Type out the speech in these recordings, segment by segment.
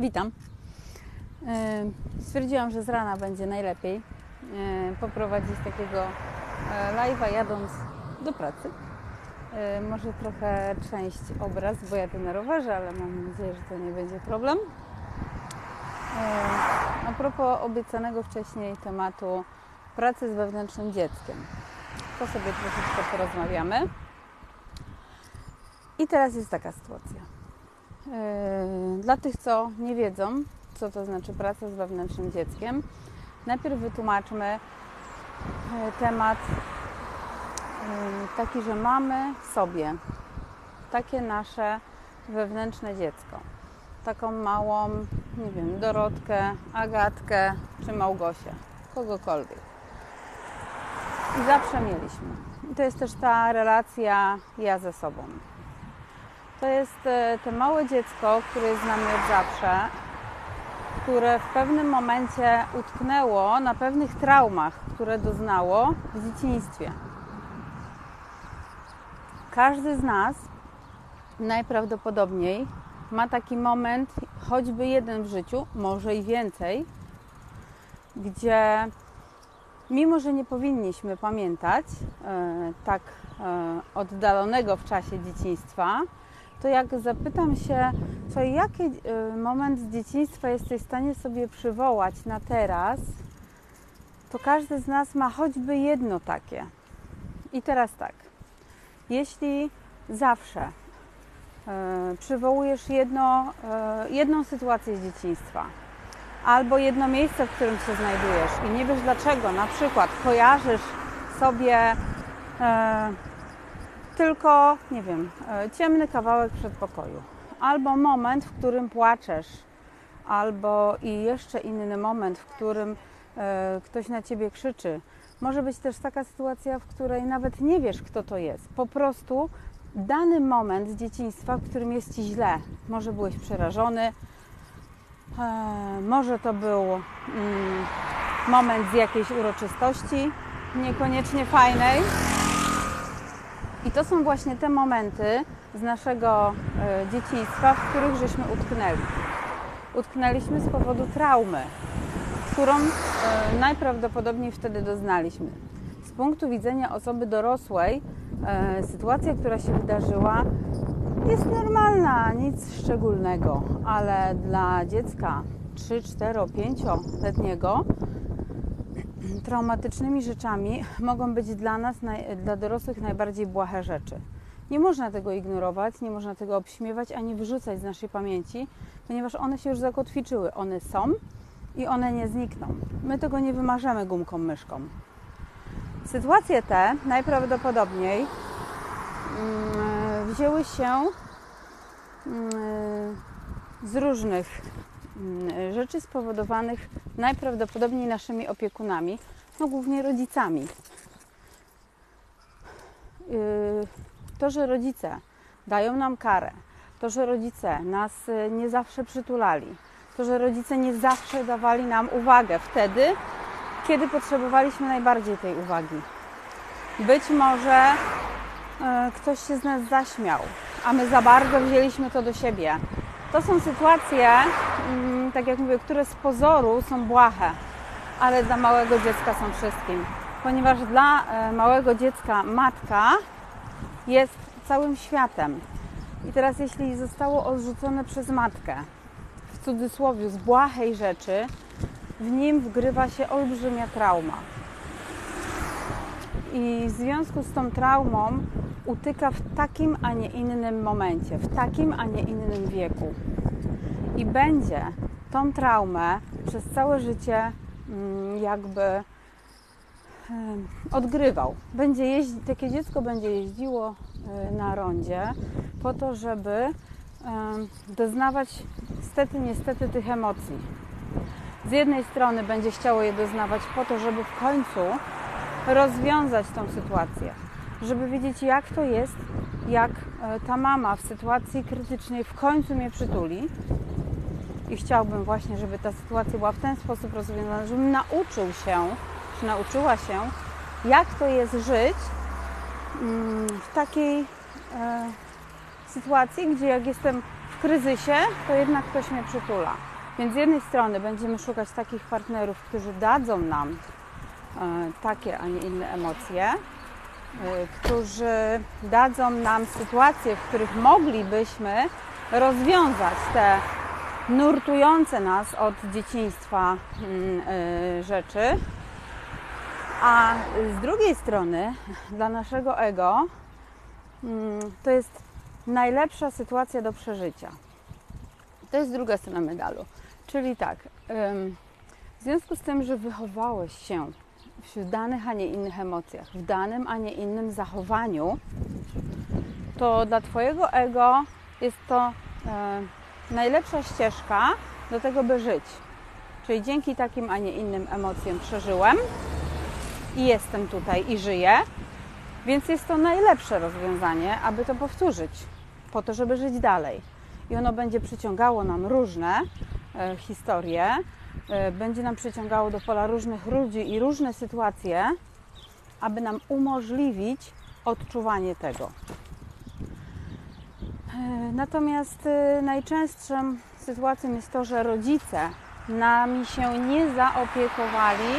Witam. E, Stwierdziłam, że z rana będzie najlepiej e, poprowadzić takiego e, live'a jadąc do pracy. Może trochę część obraz, bo jadę na rowerze, ale mam nadzieję, że to nie będzie problem. A propos obiecanego wcześniej tematu pracy z wewnętrznym dzieckiem. To sobie troszeczkę porozmawiamy. I teraz jest taka sytuacja. Yy, Dla tych, co nie wiedzą, co to znaczy praca z wewnętrznym dzieckiem, najpierw wytłumaczmy yy, temat yy, taki, że mamy w sobie takie nasze wewnętrzne dziecko. Taką małą, nie wiem, Dorotkę, Agatkę czy Małgosię, kogokolwiek. I zawsze mieliśmy. I to jest też ta relacja ja ze sobą. To jest e, to małe dziecko, które jest z nami od zawsze, które w pewnym momencie utknęło na pewnych traumach, które doznało w dzieciństwie. Każdy z nas najprawdopodobniej ma taki moment, choćby jeden w życiu, może i więcej, gdzie mimo, że nie powinniśmy pamiętać e, tak e, oddalonego w czasie dzieciństwa, to jak zapytam się, co jaki y, moment z dzieciństwa jesteś w stanie sobie przywołać na teraz, to każdy z nas ma choćby jedno takie. I teraz tak, jeśli zawsze y, przywołujesz jedno, y, jedną sytuację z dzieciństwa, albo jedno miejsce, w którym się znajdujesz i nie wiesz dlaczego, na przykład kojarzysz sobie tylko, nie wiem, e, ciemny kawałek przedpokoju, albo moment, w którym płaczesz, albo i jeszcze inny moment, w którym e, ktoś na ciebie krzyczy. Może być też taka sytuacja, w której nawet nie wiesz, kto to jest. Po prostu dany moment z dzieciństwa, w którym jest ci źle. Może byłeś przerażony, e, może to był mm, moment z jakiejś uroczystości, niekoniecznie fajnej. I to są właśnie te momenty z naszego e, dzieciństwa, w których żeśmy utknęli. Utknęliśmy z powodu traumy, którą e, najprawdopodobniej wtedy doznaliśmy. Z punktu widzenia osoby dorosłej, e, sytuacja, która się wydarzyła, jest normalna, nic szczególnego, ale dla dziecka 3, 4, 5-letniego traumatycznymi rzeczami mogą być dla nas, dla dorosłych, najbardziej błahe rzeczy. Nie można tego ignorować, nie można tego obśmiewać ani wyrzucać z naszej pamięci, ponieważ one się już zakotwiczyły. One są i one nie znikną. My tego nie wymarzemy gumką myszką. Sytuacje te najprawdopodobniej mm, wzięły się mm, z różnych rzeczy spowodowanych najprawdopodobniej naszymi opiekunami, no głównie rodzicami. Yy, to, że rodzice dają nam karę, to, że rodzice nas y, nie zawsze przytulali, to, że rodzice nie zawsze dawali nam uwagę wtedy, kiedy potrzebowaliśmy najbardziej tej uwagi. Być może y, ktoś się z nas zaśmiał, a my za bardzo wzięliśmy to do siebie. To są sytuacje, tak jak mówię, które z pozoru są błahe, ale dla małego dziecka są wszystkim. Ponieważ dla e, małego dziecka matka jest całym światem. I teraz, jeśli zostało odrzucone przez matkę, w cudzysłowie, z błahej rzeczy, w nim wgrywa się olbrzymia trauma. I w związku z tą traumą utyka w takim, a nie innym momencie, w takim, a nie innym wieku. I będzie tą traumę przez całe życie mm, jakby odgrywał. Będzie jeździ, takie dziecko będzie jeździło e, na rondzie po to, żeby doznawać stety, niestety tych emocji. Z jednej strony będzie chciało je doznawać po to, żeby w końcu rozwiązać tą sytuację, żeby wiedzieć, jak to jest, jak e, ta mama w sytuacji krytycznej w końcu mnie przytuli. I chciałbym właśnie, żeby ta sytuacja była w ten sposób rozwiązana, żebym nauczył się, czy nauczyła się, jak to jest żyć mm, w takiej e, sytuacji, gdzie jak jestem w kryzysie, to jednak ktoś mnie przytula. Więc z jednej strony będziemy szukać takich partnerów, którzy dadzą nam e, takie, a nie inne emocje, e, którzy dadzą nam sytuacje, w których moglibyśmy rozwiązać te nurtujące nas od dzieciństwa mm, e, rzeczy. A z drugiej strony, dla naszego ego, mm, to jest najlepsza sytuacja do przeżycia. To jest druga strona medalu. Czyli tak, w związku z tym, że wychowałeś się w danych, a nie innych emocjach, w danym, a nie innym zachowaniu, to dla Twojego ego jest to e, najlepsza ścieżka do tego, by żyć. Czyli dzięki takim, a nie innym emocjom przeżyłem i jestem tutaj i żyję, więc jest to najlepsze rozwiązanie, aby to powtórzyć, po to, żeby żyć dalej. I ono będzie przyciągało nam różne e, historie, e, będzie nam przyciągało do pola różnych ludzi i różne sytuacje, aby nam umożliwić odczuwanie tego. E, Natomiast e, najczęstszą sytuacją jest to, że rodzice nami się nie zaopiekowali,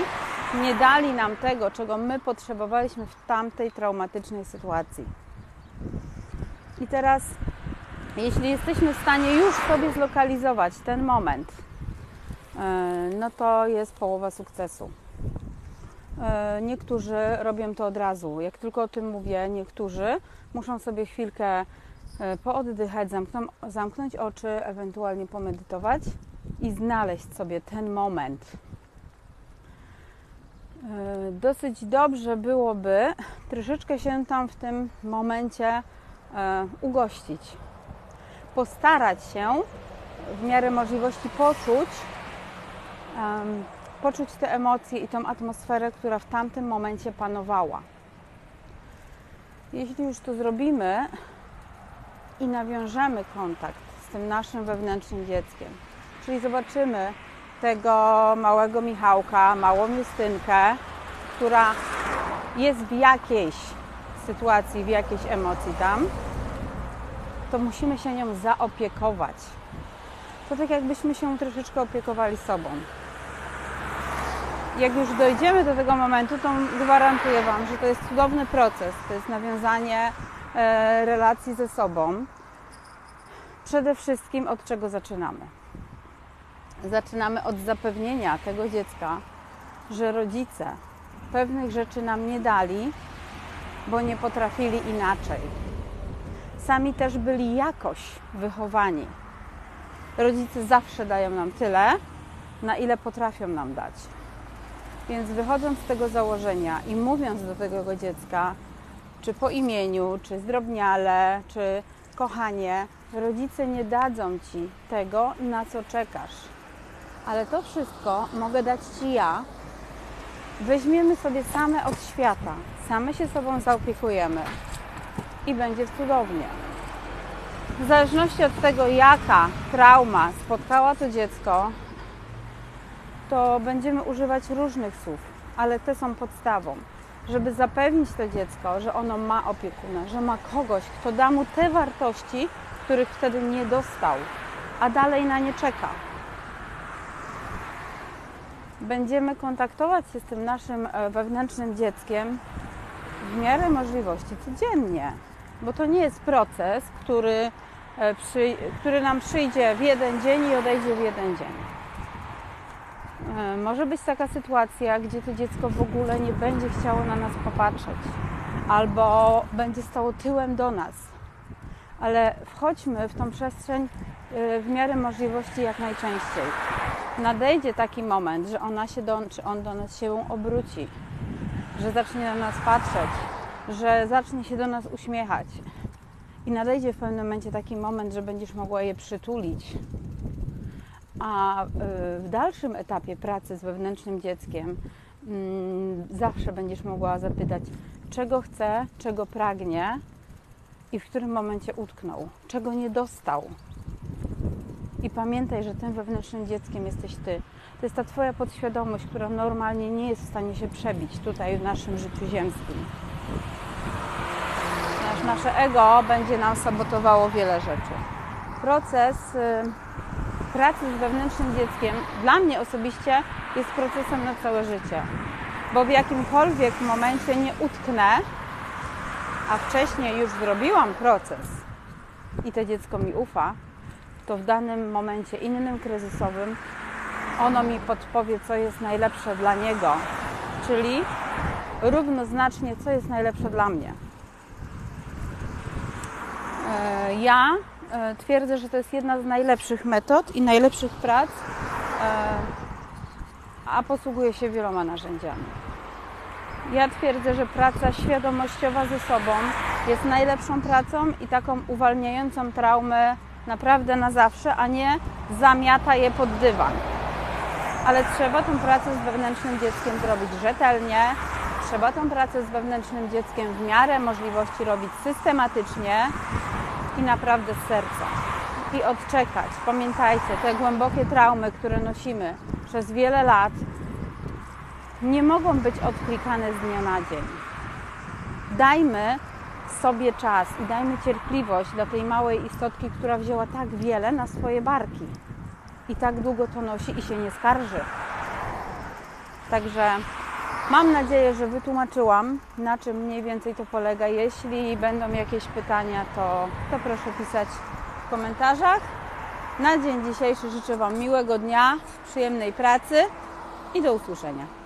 nie dali nam tego, czego my potrzebowaliśmy w tamtej traumatycznej sytuacji. I teraz, jeśli jesteśmy w stanie już sobie zlokalizować ten moment, e, no to jest połowa sukcesu. Niektórzy robią to od razu. Jak tylko o tym mówię, niektórzy muszą sobie chwilkę pooddychać, zamkną, zamknąć oczy, ewentualnie pomedytować i znaleźć sobie ten moment. E, Dosyć dobrze byłoby troszeczkę się tam w tym momencie e, ugościć. Postarać się w miarę możliwości poczuć, poczuć te emocje i tą atmosferę, która w tamtym momencie panowała. Jeśli już to zrobimy i nawiążemy kontakt z tym naszym wewnętrznym dzieckiem, czyli zobaczymy tego małego Michałka, małą Justynkę, która jest w jakiejś sytuacji, w jakiejś emocji tam, to musimy się nią zaopiekować. To tak jakbyśmy się troszeczkę opiekowali sobą. Jak już dojdziemy do tego momentu, to gwarantuję Wam, że to jest cudowny proces. To jest nawiązanie relacji ze sobą. Przede wszystkim od czego zaczynamy? Zaczynamy od zapewnienia tego dziecka, że rodzice pewnych rzeczy nam nie dali, bo nie potrafili inaczej. Sami też byli jakoś wychowani. Rodzice zawsze dają nam tyle, na ile potrafią nam dać. Więc wychodząc z tego założenia i mówiąc do tego dziecka, czy po imieniu, czy zdrobniale, czy kochanie, rodzice nie dadzą ci tego, na co czekasz. Ale to wszystko mogę dać ci ja. Weźmiemy sobie same od świata, same się sobą zaopiekujemy i będzie cudownie. W zależności od tego, jaka trauma spotkała to dziecko, to będziemy używać różnych słów, ale te są podstawą, żeby zapewnić to dziecko, że ono ma opiekuna, że ma kogoś, kto da mu te wartości, których wtedy nie dostał, a dalej na nie czeka. Będziemy kontaktować się z tym naszym e, wewnętrznym dzieckiem w miarę możliwości codziennie, bo to nie jest proces, który, e, przy, który nam przyjdzie w jeden dzień i odejdzie w jeden dzień. E, Może być taka sytuacja, gdzie to dziecko w ogóle nie będzie chciało na nas popatrzeć, albo będzie stało tyłem do nas. Ale wchodźmy w tą przestrzeń e, w miarę możliwości jak najczęściej. Nadejdzie taki moment, że ona się do, czy on do nas się obróci, że zacznie na nas patrzeć, że zacznie się do nas uśmiechać. I nadejdzie w pewnym momencie taki moment, że będziesz mogła je przytulić, a y, w dalszym etapie pracy z wewnętrznym dzieckiem mm, zawsze będziesz mogła zapytać, czego chce, czego pragnie i w którym momencie utknął, czego nie dostał. I pamiętaj, że tym wewnętrznym dzieckiem jesteś ty. To jest ta twoja podświadomość, która normalnie nie jest w stanie się przebić tutaj w naszym życiu ziemskim. Nasz, nasze ego będzie nam sabotowało wiele rzeczy. proces y, pracy z wewnętrznym dzieckiem dla mnie osobiście jest procesem na całe życie. Bo w jakimkolwiek momencie nie utknę, a wcześniej już zrobiłam proces i to dziecko mi ufa, to w danym momencie innym kryzysowym ono mi podpowie, co jest najlepsze dla niego, czyli równoznacznie, co jest najlepsze dla mnie. E, Ja twierdzę, że to jest jedna z najlepszych metod i najlepszych prac, e, a posługuję się wieloma narzędziami. Ja twierdzę, że praca świadomościowa ze sobą jest najlepszą pracą i taką uwalniającą traumę naprawdę na zawsze, a nie zamiata je pod dywan. Ale trzeba tę pracę z wewnętrznym dzieckiem zrobić rzetelnie, trzeba tę pracę z wewnętrznym dzieckiem w miarę możliwości robić systematycznie i naprawdę z serca. I odczekać. Pamiętajcie, te głębokie traumy, które nosimy przez wiele lat, nie mogą być odklikane z dnia na dzień. Dajmy sobie czas i dajmy cierpliwość dla tej małej istotki, która wzięła tak wiele na swoje barki i tak długo to nosi i się nie skarży. Także mam nadzieję, że wytłumaczyłam, na czym mniej więcej to polega. Jeśli będą jakieś pytania, to, to proszę pisać w komentarzach. Na dzień dzisiejszy życzę Wam miłego dnia, przyjemnej pracy i do usłyszenia.